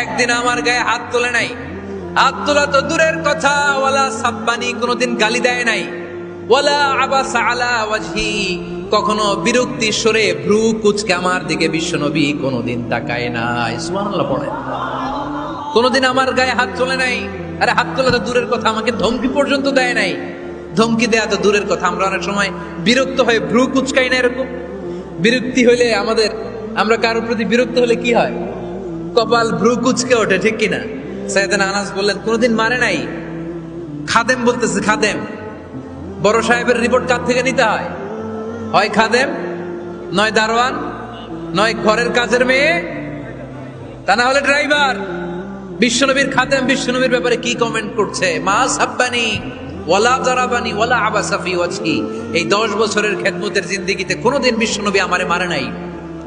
একদিন আমার গায়ে হাত তোলে নাই। হাত তোলা তো দূরের কথা, ওয়ালা সাব্বানি কোনোদিন গালি দেয় নাই। ওয়ালা আবাসা আলা কখনো বিরক্তি সরে ভ্রু কুচকে আমার দিকে বিশ্বনবী কোনোদিন তাকায় নাই। সুবহানাল্লাহ পড়ে কোনোদিন আমার গায়ে হাত তোলে নাই। আরে হাত তোলা তো দূরের কথা, আমাকে ধমকি পর্যন্ত দেয় নাই। ধমকি দেয়া তো দূরের কথা। আমরা অনেক সময় বিরক্ত হয়ে ভ্রু কুচকাই না এরকম। বিরক্তি হলে আমাদের আমরা কারোর প্রতি বিরক্ত হলে কি হয়? কপাল ভ্রু কুচকে ওঠে, ঠিক কিনা? সাইদান আনাস বললেন, কোনোদিন মারে নাই? খাদেম বলতেছে, খাদেম, বড় সাহেবের রিপোর্ট কার থেকে নিতে হয়? হয় খাদেম, নয় দারোয়ান, নয় ঘরের কাজের মেয়ে, তা না হলে ড্রাইভার। বিশ্বনবীর খাদেম বিশ্বনবীর ব্যাপারে কি কমেন্ট করছে? মা সাব্বানি, ওয়ালা জারাবানি, ওয়ালা আবাসাফি ওয়াজহি। এই দশ বছরের খেদমতের জিন্দিগিতে কোনোদিন বিশ্বনবী আমারে মারে নাই।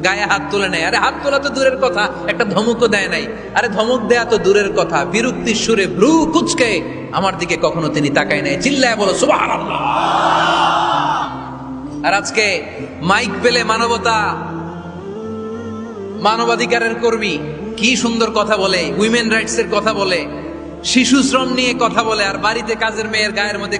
গায়ে হাত তুলে নেয়। আরে হাত তোলা তো দূরের কথা, একটা ধমকও দেয় নাই। আরে ধমক দেয়া তো দূরের কথা। বিরক্তির সুরে ভ্রু কুচকে। আমার দিকে কখনো তিনি তাকায় নাই। চিল্লায় বলো, সুবহানাল্লাহ! আর আজকে মাইক পেলে মানবতা, মানবাধিকারের কর্মী, কি সুন্দর কথা বলে, উইমেন রাইটস এর কথা বলে, শিশু শ্রম নিয়ে কথা বলে, আর বাড়িতে কাজের মেয়ের গায়ের মধ্যে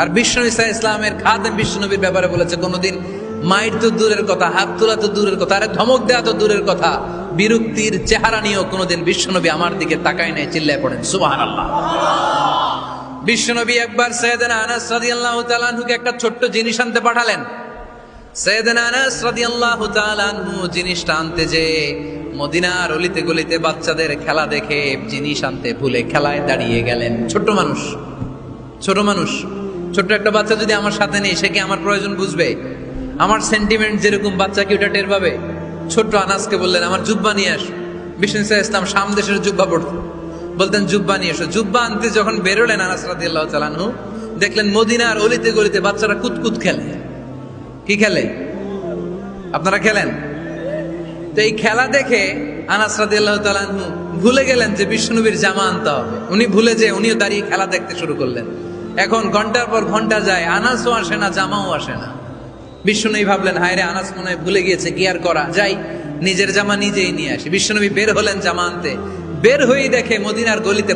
আর বিষ্ণু ইসা ইসলামের খাদেম বিষ্ণুনবীর ব্যাপারে বলেছে, কোনোদিন মায়ের তো দূরের কথা, হাত তোলা তো দূরের কথা, আরে ধমক দেওয়া তো দূরের কথা, বিরক্তির চেহারা নিয়েও কোনোদিন বিশ্বনবী আমার দিকে তাকায় নাই, চিল্লায় পড়েন। সুবাহ আল্লাহ বিশ্বনবী একবার সৈয়দনা আনাস রাদিয়াল্লাহু তাআলা আনহুকে একটা ছোট্ট জিনিস আনতে পাঠালেন। সৈয়দনা আনাস রাদিয়াল্লাহু তাআলা আনহু জিনিসটা আনতে যে মদিনার অলিতে গলিতে বাচ্চাদের খেলা দেখে জিনিস আনতে ভুলে খেলায় দাঁড়িয়ে গেলেন। ছোট্ট মানুষ, ছোট মানুষ। ছোট্ট একটা বাচ্চা যদি আমার সাথে নেই, সে কি আমার প্রয়োজন বুঝবে? আমার সেন্টিমেন্ট যেরকম বাচ্চা কি ওটা টের পাবে? ছোট্ট আনাসকে বললেন, আমার জুব্বা নিয়ে আস। বিষ্ণু ইসলাম শাম দেশের জুব্বা পড়ত। বলতেন, জুব্বা নিয়ে এসো। জুব্বা আনতে যখন বেরোলেন আনাস রাদিয়াল্লাহু তাআলা আনহু, দেখলেন মদিনার অলিতে গলিতে বাচ্চারা কুতকুত খেলে। কি খেলে? আপনারা খেলেন? তো এই খেলা দেখে আনাস রাদিয়াল্লাহু তাআলা আনহু ভুলে গেলেন যে বিষ্ণুনবীর জামা আনতে হবে। উনি ভুলে যে উনিও দাঁড়িয়ে খেলা দেখতে শুরু করলেন। এখন ঘণ্টার পর ঘণ্টা যায়, আনাসও আসে না, জামাও আসে না। বিষ্ণুনবী ভাবলেন হায় রে আনাস মনে ভুলে গিয়েছে, কি আর করা? যাই, নিজের জামা নিজেই নিয়ে আসে। বিশ্বনবী বের হলেন জামা আনতে। বের হয়েই দেখে মদিনার গলিতে